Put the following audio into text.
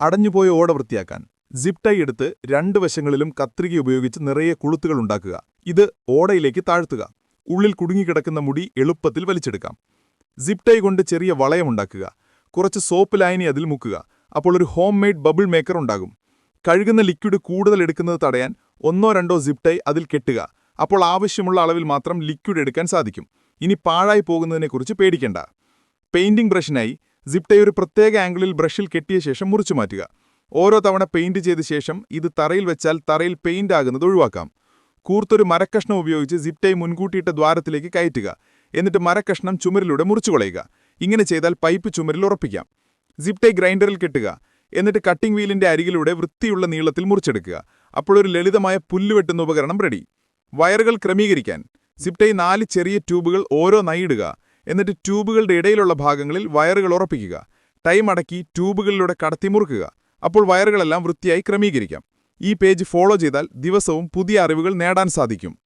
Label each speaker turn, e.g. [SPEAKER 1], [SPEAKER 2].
[SPEAKER 1] അടഞ്ഞുപോയ ഓട വൃത്തിയാക്കാൻ. Zip tie എടുത്ത് രണ്ട് വശങ്ങളിലും കത്രിക ഉപയോഗിച്ച് നിറയെ കുളുത്തുകൾ ഉണ്ടാക്കുക. ഇത് ഓടയിലേക്ക് താഴ്ത്തുക. ഉള്ളിൽ കുടുങ്ങിക്കിടക്കുന്ന മുടി എളുപ്പത്തിൽ വലിച്ചെടുക്കാം. സിപ് ടൈ കൊണ്ട് ചെറിയ വളയമുണ്ടാക്കുക കുറച്ച് സോപ്പ് ലൈനി അതിൽ മുക്കുക. അപ്പോൾ ഒരു ഹോം മെയ്ഡ് ബബിൾ മേക്കർ ഉണ്ടാകും. കഴുകുന്ന ലിക്വിഡ് കൂടുതൽ എടുക്കുന്നത് തടയാൻ ഒന്നോ രണ്ടോ സിപ് ടൈ അതിൽ കെട്ടുക. അപ്പോൾ ആവശ്യമുള്ള അളവിൽ മാത്രം ലിക്വിഡ് എടുക്കാൻ സാധിക്കും. ഇനി പാഴായി പോകുന്നതിനെക്കുറിച്ച് പേടിക്കേണ്ട. പെയിന്റിംഗ് ബ്രഷിനായി സിപ്പ് ടൈ ഒരു പ്രത്യേക ആംഗിളിൽ ബ്രഷിൽ കെട്ടിയ ശേഷം മുറിച്ചു മാറ്റുക. ഓരോ തവണ പെയിന്റ് ചെയ്ത ശേഷം ഇത് തറയിൽ വെച്ചാൽ തറയിൽ പെയിന്റ് ആകുന്നത് ഒഴിവാക്കാം. കൂർത്തൊരു മരക്കഷ്ണം ഉപയോഗിച്ച് സിപ്റ്റൈ മുൻകൂട്ടിയിട്ട ദ്വാരത്തിലേക്ക് കയറ്റുക. എന്നിട്ട് മരക്കഷ്ണം ചുമരിലൂടെ മുറിച്ചു കളയുക. ഇങ്ങനെ ചെയ്താൽ പൈപ്പ് ചുമരിൽ ഉറപ്പിക്കാം. സിപ്റ്റൈ ഗ്രൈൻഡറിൽ കെട്ടുക. എന്നിട്ട് കട്ടിംഗ് വീലിന്റെ അരികിലൂടെ വൃത്തിയുള്ള നീളത്തിൽ മുറിച്ചെടുക്കുക. അപ്പോഴൊരു ലളിതമായ പുല്ലുവെട്ടുന്ന ഉപകരണം റെഡി വയറുകൾ ക്രമീകരിക്കാൻ. സിപ്റ്റൈ നാല് ചെറിയ ട്യൂബുകൾ ഓരോ നയിടുക എന്നിട്ട് ട്യൂബുകളുടെ ഇടയിലുള്ള ഭാഗങ്ങളിൽ വയറുകൾ ഉറപ്പിക്കുക. ടൈം അടക്കി ട്യൂബുകളിലൂടെ കടത്തി മുറുക്കുക. അപ്പോൾ വയറുകളെല്ലാം വൃത്തിയായി ക്രമീകരിക്കാം. ഈ പേജ് ഫോളോ ചെയ്താൽ ദിവസവും പുതിയ അറിവുകൾ നേടാൻ സാധിക്കും.